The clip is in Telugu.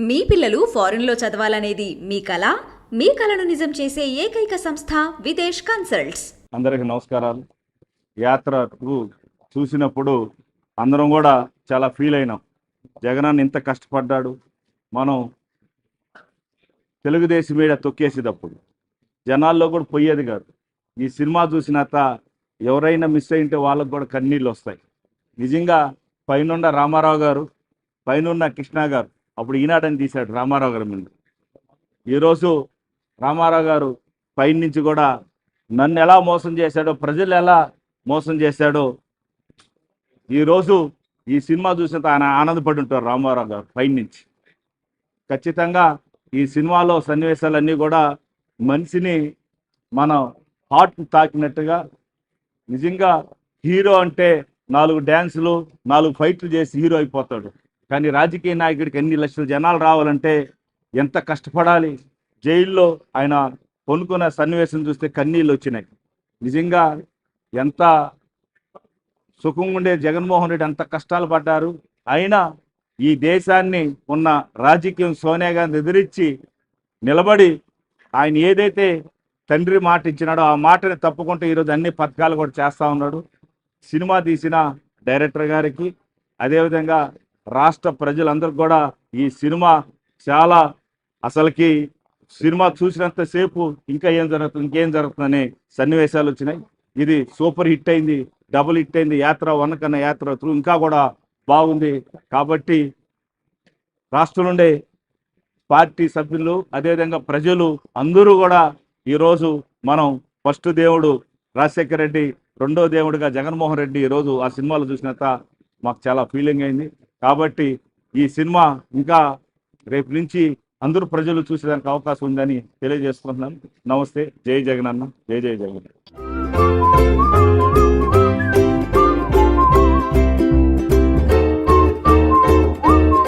మీ పిల్లలు ఫారెన్లో చదవాలనేది మీ కల మీ కలను నిజం చేసే ఏకైక సంస్థ విదేశ్ కన్సల్ట్స్. అందరికి నమస్కారాలు. యాత్ర టూ చూసినప్పుడు అందరం కూడా చాలా ఫీల్ అయినాం. జగనాన్ని ఇంత కష్టపడ్డాడు. మనం తెలుగుదేశం మీద తొక్కేసేటప్పుడు జనాల్లో కూడా పోయేది కాదు. ఈ సినిమా చూసినాక ఎవరైనా మిస్ అయింటే వాళ్ళకు కూడా కన్నీళ్ళు వస్తాయి. నిజంగా పైనుండ రామారావు గారు పైనున్న కృష్ణ గారు అప్పుడు ఈనాడని తీశాడు రామారావు గారి మీద. ఈరోజు రామారావు గారు పైన నుంచి కూడా నన్ను ఎలా మోసం చేశాడో ప్రజలు ఎలా మోసం చేశాడో ఈరోజు ఈ సినిమా చూసిన ఆయన ఆనందపడి ఉంటారు రామారావు గారు పైన నుంచి ఖచ్చితంగా ఈ సినిమాలో సన్నివేశాలన్నీ కూడా మనిషిని మనం హార్ట్ తాకినట్టుగా నిజంగా హీరో అంటే నాలుగు డ్యాన్సులు నాలుగు ఫైట్లు చేసి హీరో అయిపోతాడు. కానీ రాజకీయ నాయకుడికి ఎన్ని లక్షల జనాలు రావాలంటే ఎంత కష్టపడాలి? జైల్లో ఆయన కొనుక్కున్న సన్నివేశం చూస్తే కన్నీళ్ళు వచ్చినాయి. నిజంగా ఎంత సుఖంగా ఉండే జగన్మోహన్ రెడ్డి ఎంత కష్టాలు పడ్డారు. అయినా ఈ దేశాన్ని ఉన్న రాజకీయం సోనియా గాంధీ ఎదిరించి నిలబడి ఆయన ఏదైతే తండ్రి మాట ఇచ్చినాడో ఆ మాటని తప్పుకుంటూ ఈరోజు అన్ని పథకాలు కూడా చేస్తూ ఉన్నాడు. సినిమా తీసిన డైరెక్టర్ గారికి అదేవిధంగా రాష్ట్ర ప్రజలందరికీ కూడా ఈ సినిమా చాలా అసలుకి సినిమా చూసినంతసేపు ఇంకా ఏం జరుగుతుంది ఇంకేం జరుగుతుందనే సన్నివేశాలు వచ్చినాయి. ఇది సూపర్ హిట్ అయింది డబుల్ హిట్ అయింది యాత్ర వన్ కన్నా యాత్ర త్రూ ఇంకా కూడా బాగుంది. కాబట్టి రాష్ట్రం నుండే పార్టీ సభ్యులు అదేవిధంగా ప్రజలు అందరూ కూడా ఈరోజు మనం ఫస్ట్ దేవుడు రాజశేఖర రెడ్డి రెండో దేవుడిగా జగన్మోహన్ రెడ్డి ఈరోజు ఆ సినిమాలు చూసినంత మాకు చాలా ఫీలింగ్ అయింది. కాబట్టి ఈ సినిమా ఇంకా రేపు నుంచి అందరూ ప్రజలు చూసేదానికి అవకాశం ఉందని తెలియజేసుకుంటున్నాను నమస్తే. జై జగన్ అన్న జై జై జగన్.